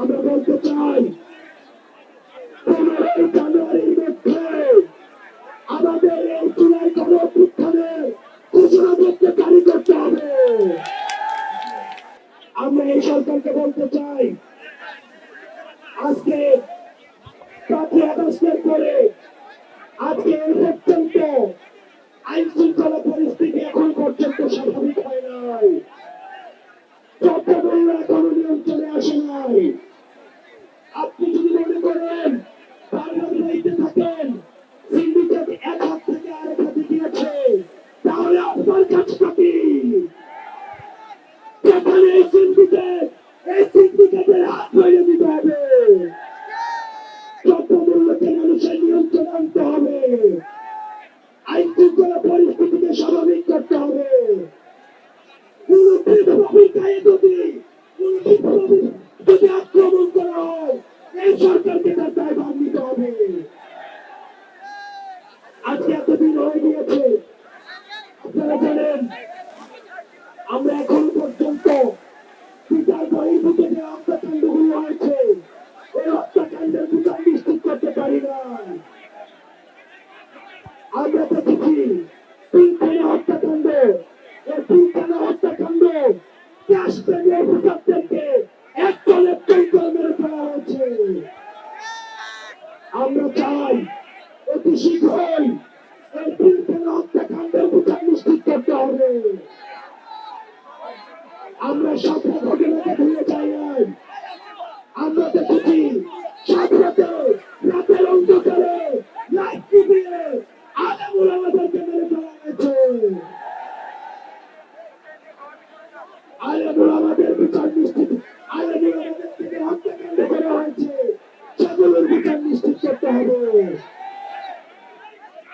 আমরা বলতে চাই পনেরোই জানুয়ারির মধ্যে আমাদের এই জুলাই গণঅভ্যুত্থানের ঘোষণাপত্র জারি করতে হবে। আমরা এই সরকারকে বলতে চাই, আজকে পাঁচই আগস্টের পরে, আজকে এই পর্যন্ত আইন শৃঙ্খলা পরিস্থিতি এখন পর্যন্ত স্বাভাবিক হয় নাই। চট্টগ্রাম এখনও নিয়ন্ত্রণে আসে নাই। যেখানে এই সিন্ডিকেট এই সিন্ডিকেটের হাত ধরে দিতে হবে দ্রব্যমূল্যকে মানুষের নিয়ন্ত্রণ আনতে হবে আইন শৃঙ্খলা পরিস্থিতিকে স্বাভাবিক করতে হবে আজকে এতদিন হয়ে গিয়েছে আপনারা জানেন তিনখানা হত্যাকাণ্ড কাশ্মীরি অফিসারদেরকে একদল মেরে ফেলা হয়েছে আমরা চাই অতি শীঘ্রই এই তিনখানা হত্যাকাণ্ডের বিচার নিশ্চিত করতে হবে আমরা স্বপ্ন ঘটনাকে ভুলে যাই আমরা দেখেছি সাথে রাতের অন্ধকারে লাইট টিভিয়ে আলেমুল আমাদেরকে মেরে ফেলা হয়েছে আলেমুল আমাদের বিচার নিশ্চিত আলেমুল আমাদের থেকে হত্যাকাণ্ড করা হয়েছে সেগুলোর বিচার নিশ্চিত করতে হবে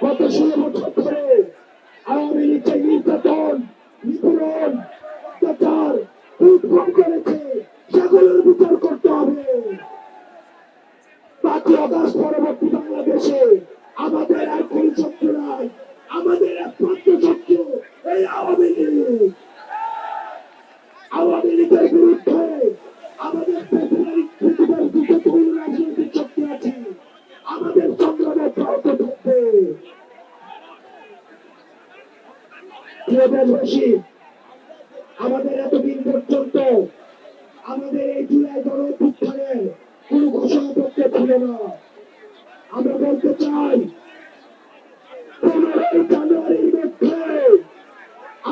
গত ষোলো বছর ধরে আওয়ামী লীগ যে নির্যাতন নিপীড়ন অত্যাচার উদ্ভব করেছে সেগুলোর বিচার করতে হবে আগস্ট পরবর্তী বাংলাদেশে আমাদের আর কোন নাই। আমাদের একমাত্র শত্রু এই আওয়ামী লীগ। আওয়ামী লীগের বিরুদ্ধে আমাদের আমাদের এতদিন পর্যন্ত আমাদের এই জুলাই গণঅভ্যুত্থানের কোন ঘোষণাপত্র ছিল না। আমরা বলতে চাই, পনেরোই জানুয়ারির মধ্যে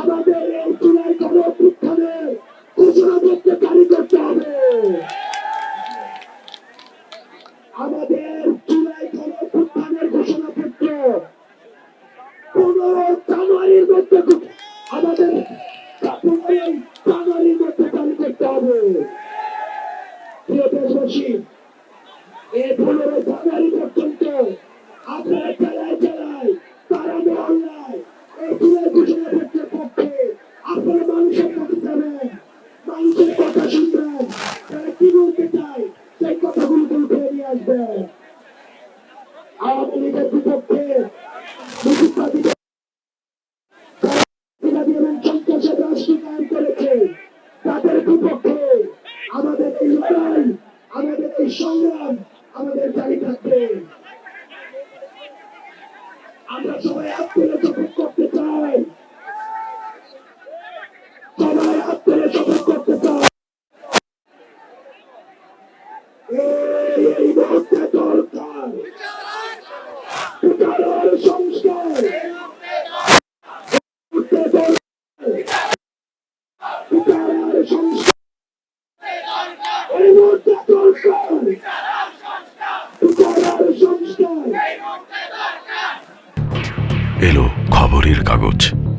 আমাদের এই জুলাই গণঅভ্যুত্থানের ঘোষণাপত্র জারি করতে হবে। আমাদের জুলাই গণঅভ্যুত্থানের ঘোষণাপত্র পনেরো জানুয়ারির মধ্যে আমাদের পনেরোই জানুয়ারির মধ্যে জারি করতে হবে। প্রিয় দেশবাসী জেলায় তারা মহল্লায় এই জুলাই ঘোষণাপত্রের পক্ষে আপনারা মানুষের কাছে যাবেন মানুষের কথা কি বলতে আওয়ামী লীগের বিপক্ষে সন্ত্রাসের রাষ্ট্র কায়েম করেছে তাদের বিপক্ষে আমাদের এই লড়াই আমাদের এই সংগ্রাম আমাদের জারি থাকবে আমরা সবাই হাত তুলে